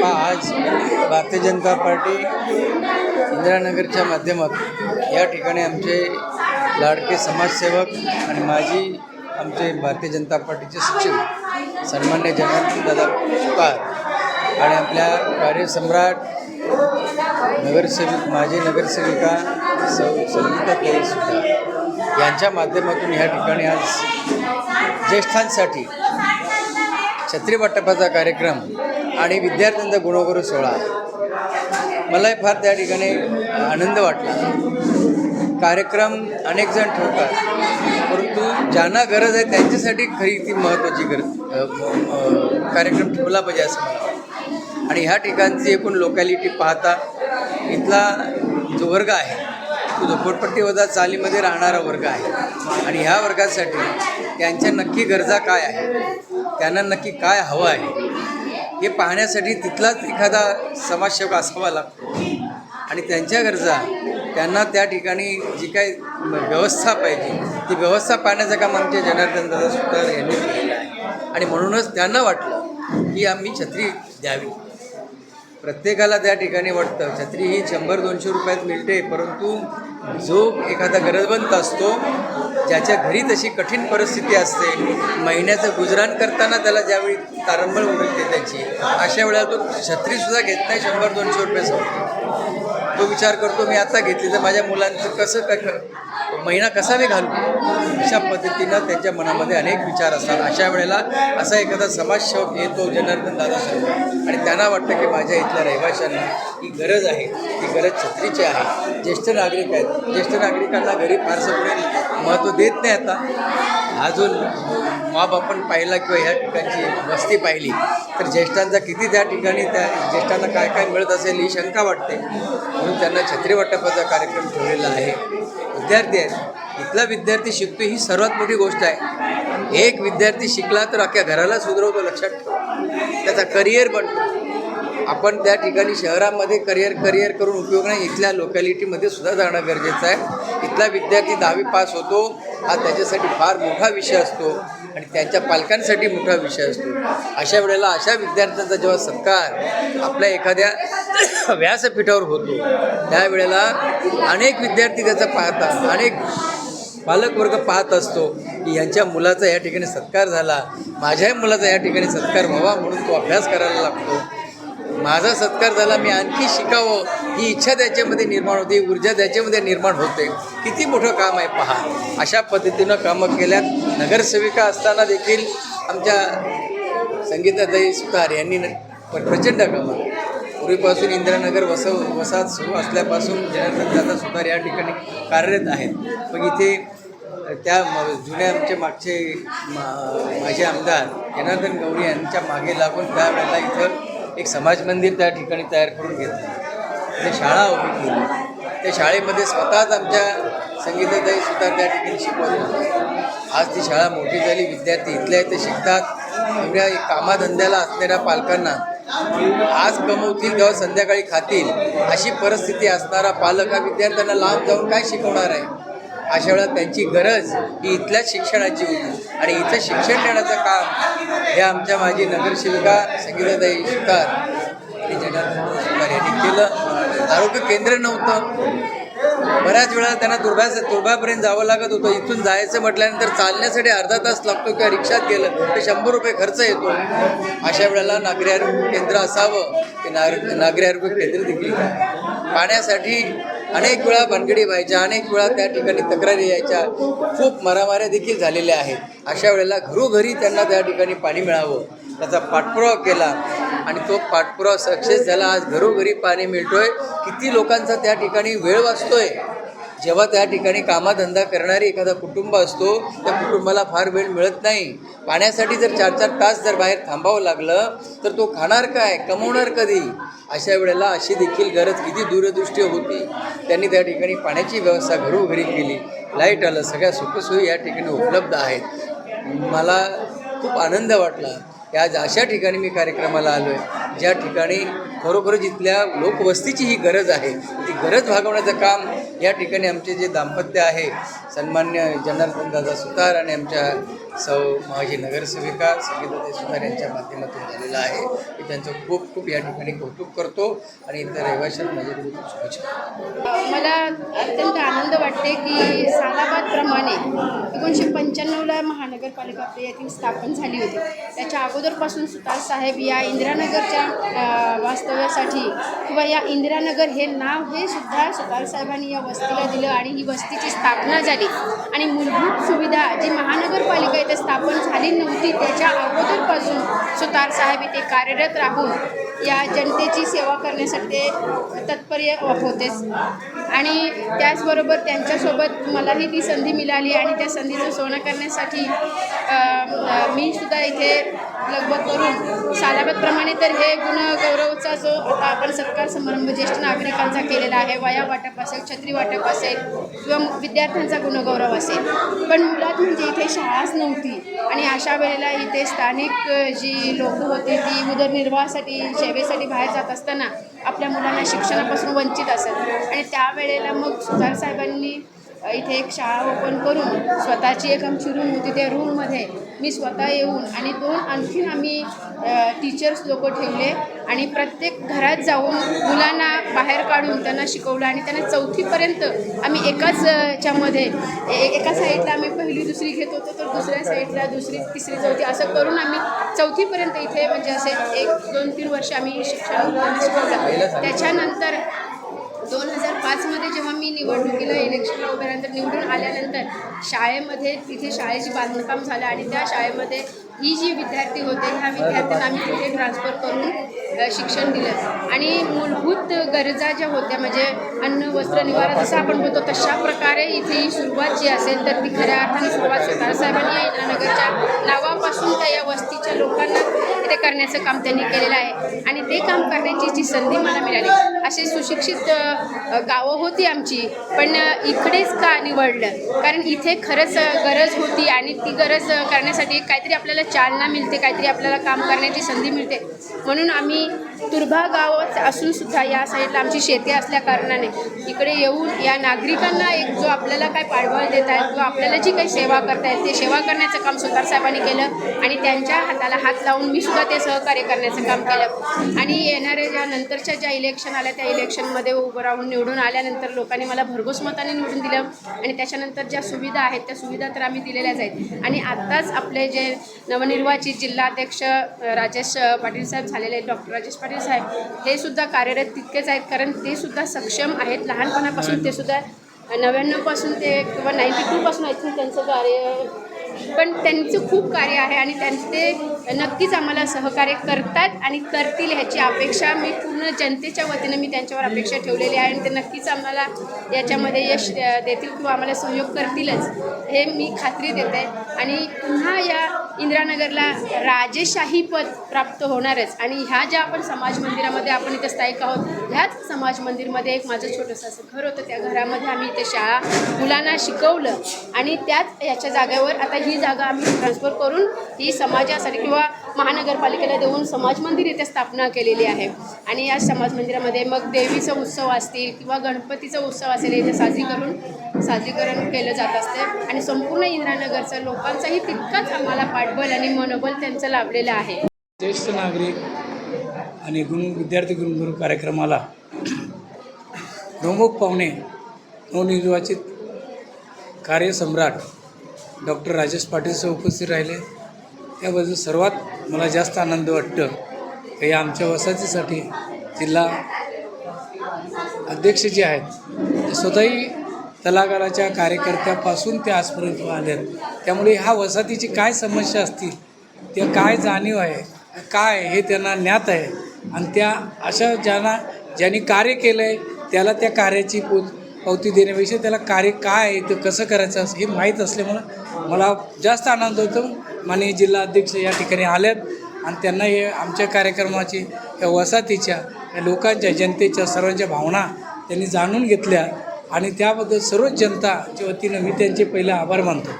पहा आज भारतीय जनता पार्टी इंदिरानगरच्या माध्यमातून या ठिकाणी आमचे लाडके समाजसेवक आणि माजी आमचे भारतीय जनता पार्टीचे सचिव सन्मान्य जनार्दन दादा पुकार आणि आपल्या कार्यसम्राट नगरसेविक माजी नगरसेविका सौ संगीता सुतार यांच्या माध्यमातून ह्या ठिकाणी आज ज्येष्ठांसाठी छत्री वाटपाचा कार्यक्रम आणि विद्यार्थ्यांचा गुणगुरू सोहळा. मलाही फार त्या ठिकाणी आनंद वाटला. कार्यक्रम अनेक जण ठेवतात परंतु ज्यांना गरज आहे त्यांच्यासाठी खरी ती महत्त्वाची गरज कार्यक्रम ठेवला पाहिजे असं मला वाटतं. आणि ह्या ठिकाणची एकूण लोकॅलिटी पाहता इथला जो वर्ग आहे तो झोपडपट्टी वजा चालीमध्ये राहणारा वर्ग आहे. आणि ह्या वर्गासाठी त्यांच्या नक्की गरजा काय आहे त्यांना नक्की काय हवं आहे हे पाहण्यासाठी तिथलाच एखादा समाजसेवक असावा लागतो. आणि त्यांच्या गरजा त्यांना त्या ठिकाणी जी काही व्यवस्था पाहिजे ती व्यवस्था पाहण्याचं काम आमचे जनार्दन दादा सुतार यांनी केलेलं आहे. आणि म्हणूनच त्यांना वाटलं की आम्ही छत्री द्यावी. प्रत्येकाला त्या ठिकाणी वाटतं छत्री ही शंभर दोनशे रुपयात मिळते परंतु जो एखादा गरजवंत असतो ज्याच्या घरी तशी कठीण परिस्थिती असते महिन्याचं गुजराण करताना त्याला ज्यावेळी तारंबळ उघडते त्याची अशा वेळेला तो छत्रीसुद्धा घेत नाही शंभर दोनशे रुपये तो विचार करतो मी आता घेतली तर माझ्या मुलांचं कसं काय महिना कसा मी घालू? अशा पद्धतीनं त्यांच्या मनामध्ये अनेक विचार असतात. अशा वेळेला असा एखादा समाजसेवक येतो जनार्दन दादासाहेब आणि त्यांना वाटतं की माझ्या इथल्या रहिवाशांना ही गरज आहे ती गरज छत्रीची आहे. ज्येष्ठ नागरिक आहेत. ज्येष्ठ नागरिकांना घरी फारसं कोणी महत्त्व देत नाही आता. अजून मॉब आपण पाहिला किंवा ह्या ठिकाणची वस्ती पाहिली तर ज्येष्ठांचा किती त्या ठिकाणी त्या ज्येष्ठांना काय काय मिळत असेल ही शंका वाटते. म्हणून त्यांना छत्री वाटपाचा कार्यक्रम ठेवलेला आहे. विद्यार्थी आहेत इथला विद्यार्थी शिकतो ही सर्वात मोठी गोष्ट आहे. एक विद्यार्थी शिकला तर अख्ख्या घराला सुधरवतो लक्षात ठेव. त्याचा करिअर बनतो. आपण त्या ठिकाणी शहरामध्ये करिअर करिअर करून उपयोग नाही इथल्या लोकॅलिटीमध्ये सुद्धा जाणं गरजेचं आहे. इथला विद्यार्थी दहावी पास होतो. हा त्याच्यासाठी फार मोठा विषय असतो आणि त्यांच्या पालकांसाठी मोठा विषय असतो. अशा वेळेला अशा विद्यार्थ्यांचा जेव्हा सत्कार आपल्या एखाद्या व्यासपीठावर होतो त्यावेळेला अनेक विद्यार्थी त्याचा पाहतात अनेक पालकवर्ग पाहत असतो की यांच्या मुलाचा या ठिकाणी सत्कार झाला माझ्याही मुलाचा या ठिकाणी सत्कार व्हावा म्हणून तो अभ्यास करायला लागतो. माझा सत्कार झाला मी आणखी शिकावं ही इच्छा त्याच्यामध्ये निर्माण होते ऊर्जा त्याच्यामध्ये निर्माण होते. किती मोठं काम आहे पहा. अशा पद्धतीनं कामं केल्यात. नगरसेविका असताना देखील आमच्या संगीताताई सुतार यांनी न- प्रचंड कामं पूर्वीपासून इंदिरानगर वस वसाहत सुरू असल्यापासून जनार्दन दादा सुतार या ठिकाणी कार्यरत आहेत. मग इथे त्या म- जुन्या आमचे मागचे मा- माझे आमदार जनार्दन गौरी यांच्या मागे लागून त्यावेळेला इथं एक समाज मंदिर त्या ठिकाणी तयार करून घेतलं. ते शाळा उभी केली. त्या शाळेमध्ये स्वतःच आमच्या संगीताताई सुद्धा त्या ठिकाणी शिकवत आज ती शाळा मोठी झाली विद्यार्थी इथल्या इथे शिकतात. एवढ्या कामाधंद्याला असणाऱ्या पालकांना आज कमवतील तेव्हा संध्याकाळी खातील अशी परिस्थिती असणारा पालक हा विद्यार्थ्यांना लांब जाऊन काय शिकवणार आहे? अशा वेळा त्यांची गरज ही इथल्याच शिक्षणाची होती. आणि इथं शिक्षण देण्याचं काम हे आमच्या माझी नगरसेविका संगीताताई सुतार आणि जनार्दन सुतार यांनी केलं. आरोग्य केंद्र नव्हतं. बऱ्याच वेळा त्यांना दुर्गा दुर्गापर्यंत जावं लागत होतं. इथून जायचं म्हटल्यानंतर चालण्यासाठी अर्धा तास लागतो किंवा रिक्षात गेलं तर शंभर रुपये खर्च येतो. अशा वेळेला नागरी आरोग्य केंद्र असावं. की नागरी नागरी आरोग्य केंद्र देखील पाण्यासाठी अनेक वेळा भानगडी व्हायच्या अनेक वेळा त्या ठिकाणी तक्रारी यायच्या. खूप मारामाऱ्या देखील झालेल्या आहेत. अशा वेळेला घरोघरी त्यांना त्या ठिकाणी पाणी मिळावं. त्याचा पाठपुरावा केला. आणि तो पाठपुरावा सक्सेस झाला. आज घरोघरी पाणी मिळतोय. किती लोकांचा त्या ठिकाणी वेळ वाचतोय. जेव्हा त्या ठिकाणी कामाधंदा करणारी एखादा कुटुंब असतो त्या कुटुंबाला फार वेळ मिळत नाही. पाण्यासाठी जर चार चार तास जर बाहेर थांबावं लागलं तर तो खाणार काय? कमवणार कधी? अशा वेळेला अशी देखील गरज किती दूरदृष्टी होती. त्यांनी त्या ठिकाणी पाण्याची व्यवस्था घरोघरी केली. लाइट आलं सगळ्या सुखसोयी या ठिकाणी उपलब्ध आहेत. मला खूप आनंद वाटला. की आज अशा ठिकाणी मी कार्यक्रमाला आलो आहे ज्या ठिकाणी खरोखरच इथल्या लोकवस्तीची ही गरज आहे ती गरज भागवण्याचं काम या ठिकाणी आमचे जे दाम्पत्य आहे सन्मान्य जनार्दन दादा सुतार आणि आमच्या सौ माजी नगरसेविका संगीता सुधार यांच्या माध्यमातून झालेला आहे. मी त्यांचं खूप खूप या ठिकाणी कौतुक करतो आणि इतर रहिवाशांना माझ्या खूप शुभेच्छा मला अत्यंत आनंद वाटते की सालाबादप्रमाणे महानगरपालिका आपल्या येथील स्थापन झाली होती. त्याच्या अगोदरपासून सुतार साहेब या इंदिरानगरच्या वास्तव्यासाठी किंवा या इंदिरानगर हे नाव हे सुद्धा सुतार साहेबांनी या वस्तीला दिलं आणि ही वस्तीची स्थापना झाली. आणि मूलभूत सुविधा जी महानगरपालिका इथे स्थापन झाली नव्हती त्याच्या अगोदरपासून सुतार साहेब इथे कार्यरत राहून या जनतेची सेवा करण्यासाठी ते तत्पर्य होतेच आणि त्याचबरोबर त्यांच्यासोबत मलाही ती संधी मिळाली आणि त्या संधीचं सोनं करण्यासाठी मी सुद्धा इथे लगबग करून सालाबादप्रमाणे तर हे गुणगौरवचा जो आता आपण सत्कार समारंभ ज्येष्ठ नागरिकांचा केलेला आहे. वया वाटप असेल छत्री वाटप असेल किंवा विद्यार्थ्यांचा गुणगौरव असेल. पण मुळात म्हणजे इथे शाळाच नव्हती आणि अशा वेळेला इथे स्थानिक जी लोक होती ती उदरनिर्वाहासाठी सेवेसाठी बाहेर जात असताना आपल्या मुलांना शिक्षणापासून वंचित असत. आणि त्यावेळेला मग सुधार साहेबांनी इथे एक शाळा ओपन करून स्वतःची एक आमची रूम होती. त्या रूममध्ये मी स्वतः येऊन आणि दोन आणखीन आम्ही टीचर्स लोक ठेवले आणि प्रत्येक घरात जाऊन मुलांना बाहेर काढून त्यांना शिकवलं आणि त्यांना चौथीपर्यंत आम्ही एकाच अ, च्यामध्ये एका साईडला आम्ही पहिली दुसरी घेत होतो तर दुसऱ्या साईडला दुसरी तिसरी चौथी असं करून आम्ही चौथीपर्यंत इथे म्हणजे असे एक दोन तीन वर्ष आम्ही शिक्षण शिकवलं. त्याच्यानंतर दोन हजार पाचमध्ये जेव्हा मी निवडणुकीला इलेक्शनला उभे निवडून आल्यानंतर शाळेमध्ये तिथे शाळेची बांधकाम झालं आणि त्या शाळेमध्ये ही जी विद्यार्थी होते ह्या विद्यार्थ्यांना आम्ही तिथे ट्रान्सफर करून शिक्षण दिलं. आणि मूलभूत गरजा ज्या होत्या म्हणजे अन्न वस्त्र निवारा जसं आपण बोलतो तशा प्रकारे इथे ही सुरुवात जी असेल तर ती खऱ्या अर्थाने सुरुवात सुतार साहेबांनी या इंदिरानगरच्या नावापासून त्या या वस्तीच्या लोकांना व्यक्त करण्याचं काम त्यांनी केलेलं आहे. आणि ते काम करण्याची जी संधी मला मिळाली असे सुशिक्षित गावं होती आमची. पण इकडेच का निवडलं? कारण इथे खरंच गरज होती आणि ती गरज करण्यासाठी काहीतरी आपल्याला चालना मिळते काहीतरी आपल्याला काम करण्याची संधी मिळते. म्हणून आम्ही तुर्भा गावात असून सुद्धा या साईडला आमची शेती असल्या कारणाने इकडे येऊन या नागरिकांना एक जो आपल्याला काय पाठबळ देत आहेत किंवा आपल्याला जी काही सेवा करतायत ते सेवा करण्याचं काम सुतार साहेबांनी केलं आणि त्यांच्या हाताला हात लावून मी सुद्धा ते सहकार्य करण्याचं काम केलं. आणि येणाऱ्या ज्या नंतरच्या ज्या इलेक्शन आल्या त्या इलेक्शनमध्ये उभं राहून निवडून आल्यानंतर लोकांनी मला भरघोस मताने निवडून दिलं. आणि त्याच्यानंतर ज्या सुविधा आहेत त्या सुविधा तर आम्ही दिलेल्याच आहेत. आणि आत्ताच आपले जे नवनिर्वाचित जिल्हाध्यक्ष राजेश पाटील साहेब झालेले आहेत डॉक्टर राजेश पाटील साहेब हे सुद्धा कार्यरत तितकेच आहेत. कारण ते सुद्धा सक्षम आहेत. लहानपणापासून ते सुद्धा नव्याण्णवपासून ते किंवा नाईन्टी टूपासून आय थिंक त्यांचं कार्य पण त्यांचं खूप कार्य आहे आणि त्यां ते नक्कीच आम्हाला सहकार्य करतात आणि करतील ह्याची अपेक्षा. मी पूर्ण जनतेच्या वतीनं मी त्यांच्यावर अपेक्षा ठेवलेली आहे आणि ते नक्कीच आम्हाला याच्यामध्ये यश देतील किंवा आम्हाला सहयोग करतीलच हे मी खात्री देते आणि पुन्हा या इंदिरानगरला राजेशाही पद प्राप्त होणारच आणि ह्या ज्या आपण समाज मंदिरामध्ये आपण इथे स्थायिक आहोत ह्याच समाज मंदिरमध्ये एक माझं छोटंसं असं घर होतं. त्या घरामध्ये आम्ही इथे शाळा मुलांना शिकवलं आणि त्याच याच्या जागेवर आता ही जागा आम्ही ट्रान्सफर करून ही समाजासाठी किंवा महानगरपालिकेला देऊन समाज मंदिर इथे स्थापना केलेली आहे. आणि या समाज मंदिरामध्ये मग देवीचा उत्सव असतील किंवा गणपतीचा उत्सव असेल इथे साजरी करून साजरीकरण केलं जात असते. आणि संपूर्ण इंदिरानगरचं लोकांचाही तितकाच आम्हाला पाठबल आणि मनोबल त्यांचं लाभलेलं आहे. ज्येष्ठ नागरिक आणि गुण विद्यार्थी गुरुगुरू कार्यक्रमाला प्रमुख पाहुणे नवनिर्वाचित कार्यसम्राट डॉक्टर राजेश पाटील उपस्थित राहिले. त्याबद्दल सर्वात मला जास्त आनंद वाटतं की या आमच्या वसाहतीसाठी जिल्हा अध्यक्ष जे आहेत ते स्वतःही तलागाराच्या कार्यकर्त्यापासून ते आजपर्यंत आले आहेत त्यामुळे ह्या वसाहतीची काय समस्या असतील त्या काय जाणीव आहे काय हे त्यांना ज्ञात आहे आणि त्या अशा ज्यांना ज्यांनी कार्य केलं आहे त्याला त्या कार्याची पो पावती देण्यापेक्षा त्याला कार्य काय आहे ते कसं करायचं असं हे माहीत असल्यामुळं मला जास्त आनंद होतो. माननीय जिल्हा अध्यक्ष या ठिकाणी आल्यात आणि त्यांना हे आमच्या कार्यक्रमाची या वसाहतीच्या या लोकांच्या जनतेच्या सर्वांच्या भावना त्यांनी जाणून घेतल्या आणि त्याबद्दल सर्वच जनताच्या वतीनं मी त्यांचे पहिले आभार मानतो.